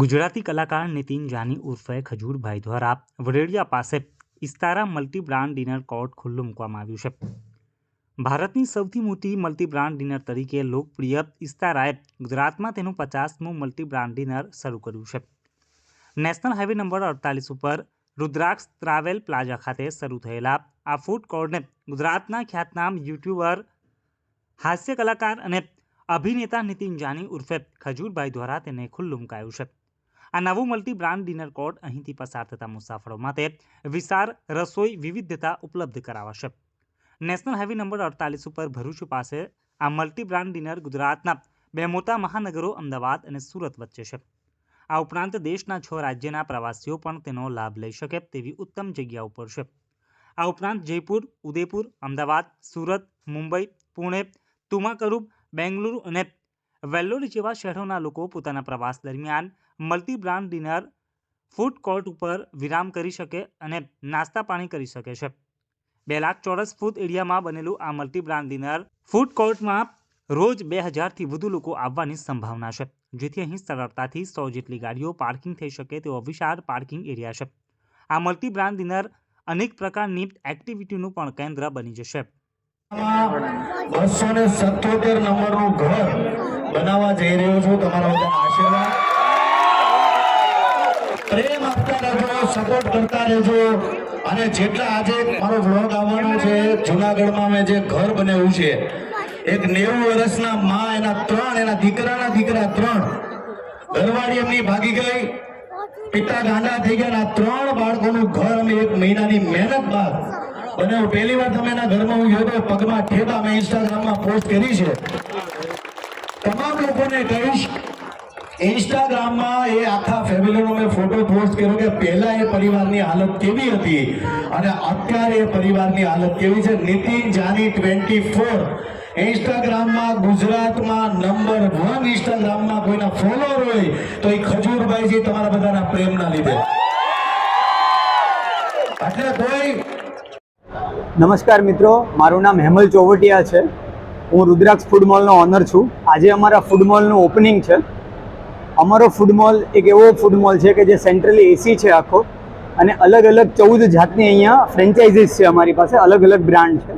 ગુજરાતી કલાકાર નીતિન જાની ઉર્ફે ખજૂરભાઈ દ્વારા વડેડિયા પાસે Istara multi brand diner court ખુલ્લું મૂકવામાં આવ્યું છે. ભારતની સૌથી મોટી મલ્ટી બ્રાન્ડ ડિનર તરીકે લોકપ્રિય ઇસ્તારાએ ગુજરાતમાં તેનું પચાસમું મલ્ટી બ્રાન્ડ ડિનર શરૂ કર્યું છે. નેશનલ હાઈવે નંબર અડતાલીસ ઉપર રુદ્રાક્ષ ટ્રાવેલ પ્લાઝા ખાતે શરૂ થયેલા આ ફૂડ કોર્ટને ગુજરાતના ખ્યાતનામ યુટ્યુબર, હાસ્ય કલાકાર અને અભિનેતા નીતિન જાની ઉર્ફે ખજૂરભાઈ દ્વારા તેને ખુલ્લું મુકાયું છે. આ નવું મલ્ટી બ્રાન્ડ ડિનર કોર્ટ અહીંથી પસાર થતા મુસાફરો માટે વિશાળ રસોઈ વિવિધતા ઉપલબ્ધ કરાવશે. નેશનલ હાઈવે નંબર અડતાલીસ ઉપર ભરૂચ પાસે આ મલ્ટી બ્રાન્ડ ડિનર ગુજરાતના બે મોટા મહાનગરો અમદાવાદ અને સુરત વચ્ચે છે. આ ઉપરાંત દેશના છ રાજ્યના પ્રવાસીઓ પણ તેનો લાભ લઈ શકે તેવી ઉત્તમ જગ્યા ઉપર છે. આ ઉપરાંત જયપુર, ઉદયપુર, અમદાવાદ, સુરત, મુંબઈ, પુણે, તુમાકરૂપ, બેંગલુરુ અને વેલ્લોર જેવા શહેરોના લોકો પોતાના પ્રવાસ દરમિયાન multi brand diner, food court ઉપર વિરામ કરી શકે અને નાસ્તા પાણી કરી શકે છે. બે લાખ ચોરસ ફૂટ એરિયામાં બનેલું આ મલ્ટી બ્રાન્ડ ડિનર ફૂડ કોર્ટમાં રોજ બે હજારથી વધુ લોકો આવવાની સંભાવના છે. જેથી અહીં સરળતાથી સો જેટલી ગાડીઓ પાર્કિંગ થઈ શકે તેવો વિશાળ પાર્કિંગ એરિયા છે. આ મલ્ટી બ્રાન્ડ ડિનર અનેક પ્રકારની એક્ટિવિટીનું પણ કેન્દ્ર બની જશે. બસો ને સત્યોતેર નંબરનું ઘર બનાવવા જઈ રહ્યો છું. તમારા બધા આશીર્વાદ. પ્રેમ આપતા રહેજો સપોર્ટ કરતા રહેજો. અને જેટલા આજે મારો વ્લોગ આવવાનો છે, જુનાગઢમાં મેં જે ઘર બનાવ્યું છે, એક નેવું વર્ષના માં, એના ત્રણ, એના દીકરાના દીકરા ત્રણ, ઘરવાળી એમની ભાગી ગઈ. પિતા ગાંડા થઈ ગયા અને ત્રણ બાળકોનું ઘર અમે એક મહિનાની મહેનત બાદ બનાવ્યું. પહેલી વાર તમે એના ઘરમાં હું ગયો પગમાં ઠેબા મેં ઇન્સ્ટાગ્રામમાં પોસ્ટ કરી છે. તમામ લોકોને કહીશ ઇન્સ્ટાગ્રામમાં એ આખા ફેમિલીનો મેં ફોટો પોસ્ટ કર્યો કે પહેલા એ પરિવારની હાલત કેવી હતી અને અત્યારે એ પરિવારની હાલત કેવી છે? Nitin Jani twenty four. ઇન્સ્ટાગ્રામમાં ગુજરાતમાં નંબર વન ઇન્સ્ટાગ્રામમાં કોઈના ફોલોઅર હોય તો એ ખજૂરભાઈજી તમારા બધાના પ્રેમના લીધે. એટલે કોઈ નમસ્કાર મિત્રો, મારું નામ હેમલ ચોવટિયા છે. હું રુદ્રાક્ષ ફૂડ મોલનો ઓનર છું. આજે અમારા ફૂડ મોલનું ઓપનિંગ છે. અમારો ફૂડ મોલ એક એવો ફૂડ મોલ છે કે જે સેન્ટ્રલી એસી છે આખો અને અલગ અલગ ચૌદ જાતની અહીંયા ફ્રેન્ચાઇઝીસ છે અમારી પાસે, અલગ અલગ બ્રાન્ડ છે.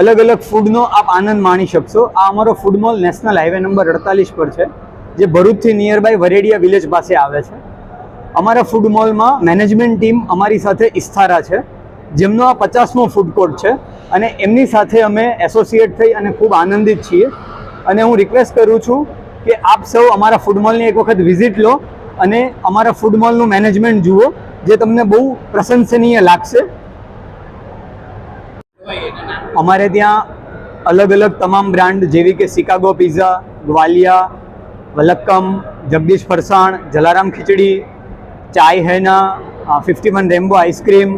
અલગ અલગ ફૂડનો આપ આનંદ માણી શકશો. આ અમારો food mall national highway number અડતાલીસ પર છે, જે ભરૂચથી નિયર બાય વરેડિયા વિલેજ પાસે આવે છે. અમારા ફૂડ મોલમાં મેનેજમેન્ટ ટીમ અમારી સાથે ઇસ્થારા છે, જેમનો આ પચાસમો ફૂડ કોર્ટ છે અને એમની સાથે અમે એસોસિએટ થઈ અને ખૂબ આનંદિત છીએ. અને હું રિક્વેસ્ટ કરું છું કે આપ સૌ અમારા ફૂડમોલની એક વખત વિઝિટ લો અને અમારા ફૂડમોલનું મેનેજમેન્ટ જુઓ, જે તમને બહુ પ્રશંસનીય લાગશે. અમારે ત્યાં અલગ અલગ તમામ બ્રાન્ડ જેવી કે Chicago pizza Gwalia, Valakkam, Jagdish Farsan, Jalaram Khichdi, Chai Hena fifty one Rambo ice cream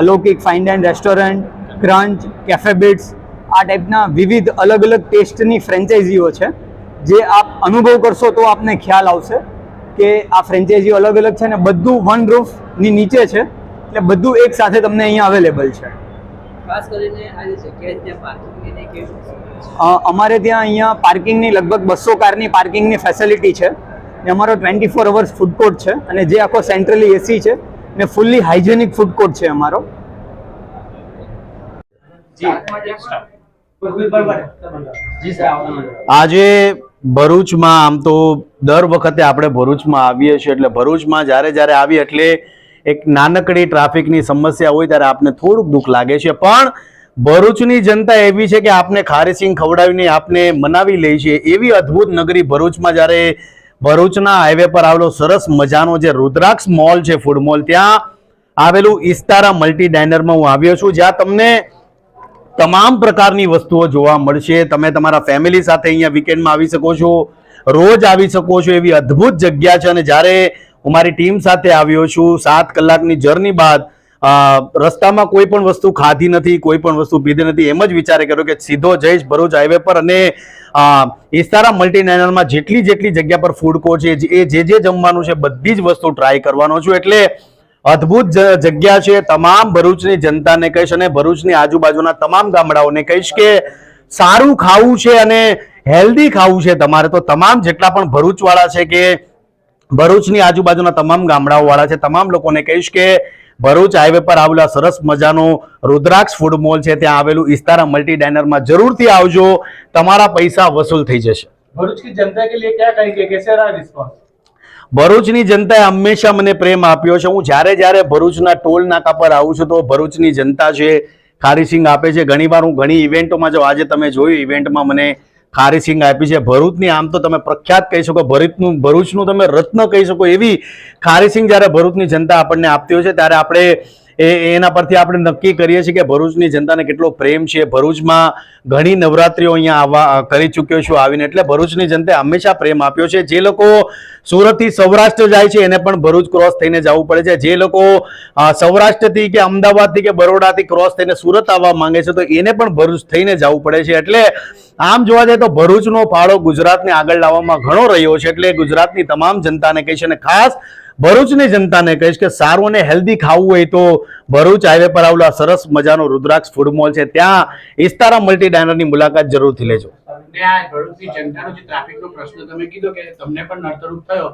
Alaukik fine dine restaurant crunch cafe bits આ ટાઈપના વિવિધ અલગ અલગ ટેસ્ટની ફ્રેન્ચાઇઝીઓ છે. જે આપ અનુભવ કરશો તો આપને ખ્યાલ આવશે કે આ ફ્રેન્ચાઇઝીઓ અલગ અલગ છે ને બધું વન રૂફની નીચે છે. એટલે બધું એક સાથે તમને અહીંયા અવેલેબલ છે. ખાસ કરીને અમારે ત્યાં અહીંયા પાર્કિંગની લગભગ બસો કારની પાર્કિંગની ફેસિલિટી છે. ને અમારો twenty four hours food court છે અને જે આખો સેન્ટ્રલી એસી છે ને ફૂલ્લી હાઇજેનિક ફૂડ કોર્ટ છે અમારો. આજે ભરૂચમાં આમ તો દર વખતે આપણે ભરૂચમાં આવીએ છીએ. એટલે ભરૂચમાં જ્યારે જ્યારે આવીએ એટલે એક નાનકડી ટ્રાફિકની સમસ્યા હોય ત્યારે આપને થોડુંક દુઃખ લાગે છે. પણ ભરૂચની જનતા એવી છે કે આપને ખારીસિંગ ખવડાવીને આપને મનાવી લે છે. એવી અદ્ભુત નગરી ભરૂચમાં જ્યારે ભરૂચના હાઈવે પર આવેલો સરસ મજાનો જે રુદ્રાક્ષ મોલ છે ફૂડ મોલ ત્યાં આવેલું ઇસ્તારા મલ્ટી ડાઇનરમાં હું આવ્યો છું. જ્યાં તમને તમામ પ્રકારની વસ્તુઓ જોવા મળશે. તમે તમારા ફેમિલી સાથે અહીંયા વીકેન્ડમાં આવી શકો છો. રોજ આવી શકો છો. એવી અદ્ભુત જગ્યા છે અને જ્યારે હું મારી ટીમ સાથે આવ્યો છું, સાત કલાકની જર્ની બાદ રસ્તામાં કોઈ પણ વસ્તુ ખાધી નથી, કોઈ પણ વસ્તુ પીધી નથી, એમ જ વિચારે કર્યો કે સીધો જઈશ ભરૂચ હાઈવે પર અને ઇસ્તારા મલ્ટીનેશનલમાં જેટલી જેટલી જગ્યા પર ફૂડ કોર્ટ છે એ જે જે જમવાનું છે, બધી જ વસ્તુ ટ્રાય કરવાનો છું. એટલે અદ્ભુત જગ્યા છે. તમામ ભરૂચની જનતાને કહીશ અને ભરૂચની આજુબાજુના તમામ ગામડાઓને કહીશ કે સારું ખાવું છે અને હેલ્ધી ખાવું છે તમારે. તો તમામ જેટલા પણ ભરૂચવાળા છે કે ભરૂચની આજુબાજુના તમામ ગામડાઓવાળા છે, તમામ લોકોને કહીશ કે ભરૂચ હાઈવે પર આવેલા સરસ મજાનો રુદ્રાક્ષ ફૂડ મોલ છે. ત્યાં આવેલું ઇસ્તારા મલ્ટી ડાઇનરમાં જરૂરથી આવજો. તમારા પૈસા વસૂલ થઈ જશે. ભરૂચ જનતા કે લીએ ક્યા કહેંગે કેસે રિસ્પોન્સ ભરૂચની જનતાએ હંમેશા મને પ્રેમ આપ્યો છે. હું જ્યારે જ્યારે ભરૂચના ટોલ નાકા પર આવું છું તો ભરૂચની જનતા છે ખારીસિંગ આપે છે. ઘણીવાર હું ઘણી ઇવેન્ટોમાં જો આજે તમે જોયું ઇવેન્ટમાં મને ખારીસિંગ આપી છે. ભરૂચની આમ તો તમે પ્રખ્યાત કહી શકો, ભરૂચનું ભરૂચનું તમે રત્ન કહી શકો એવી ખારીસિંગ જ્યારે ભરૂચની જનતા આપણને આપતી હોય છે, ત્યારે આપણે એ એના પરથી આપણે નક્કી કરીએ છીએ કે ભરૂચની જનતાને કેટલો પ્રેમ છે. ભરૂચમાં ઘણી નવરાત્રીઓ અહીંયા આવવા કરી ચૂક્યો છું આવીને. એટલે ભરૂચની જનતાએ હંમેશા પ્રેમ આપ્યો છે. જે લોકો સુરતથી સૌરાષ્ટ્ર જાય છે, એને પણ ભરૂચ ક્રોસ થઈને જવું પડે છે. જે લોકો સૌરાષ્ટ્રથી કે અમદાવાદથી કે બરોડાથી ક્રોસ થઈને સુરત આવવા માંગે છે, તો એને પણ ભરૂચ થઈને જવું પડે છે. એટલે આમ જોવા જાય તો ભરૂચનો ફાળો ગુજરાતને આગળ લાવવામાં ઘણો રહ્યો છે. એટલે ગુજરાતની તમામ જનતાને કહીશ અને ખાસ ભરૂચની જનતાને કહીશ કે સારું અને હેલ્ધી ખાવું હોય તો ભરૂચ હાઈવે પર આવેલા સરસ મજાનો રુદ્રાક્ષ ફૂડ મોલ છે. ત્યાં ઇસ્તારા મલ્ટી ડાયનરની મુલાકાત જરૂરથી લેજો. ભરૂચની જનતાનો જે ટ્રાફિકનો પ્રશ્ન તમે કીધો કે તમને પણ નડતરૂપ થયો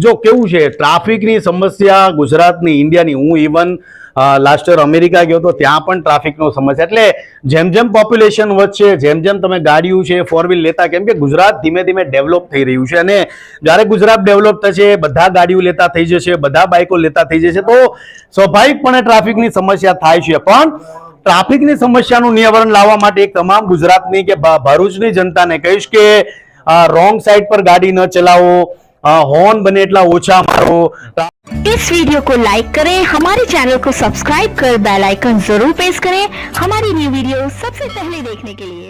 જો કેવું છે, ટ્રાફિકની સમસ્યા, ગુજરાતની, ઇન્ડિયાની, હું ઇવન લાસ્ટ યર અમેરિકા ગયો તો ત્યાં પણ ટ્રાફિકનો સમસ્યા. એટલે જેમ જેમ પોપ્યુલેશન વધશે, જેમ જેમ તમે ગાડીઓ છે ફોર વ્હીલ લેતા, કેમ કે ગુજરાત ધીમે ધીમે ડેવલપ થઈ રહ્યું છે. અને જ્યારે ગુજરાત ડેવલપ થશે, બધા ગાડીઓ લેતા થઈ જશે, બધા બાઇકો લેતા થઈ જશે, તો સ્વાભાવિકપણે ટ્રાફિકની સમસ્યા થાય છે. પણ ટ્રાફિકની સમસ્યાનું નિવારણ લાવવા માટે એક તમામ ગુજરાતની કે ભા- ભરૂચની જનતાને કહીશ કે રોંગ સાઈડ પર ગાડી ન ચલાવો હોર્ન બને એટલા ઓછા મારો इस वीडियो को लाइक करें हमारे चैनल को सब्सक्राइब कर बेल आइकन जरूर प्रेस करें हमारी न्यू वीडियो सबसे पहले देखने के लिए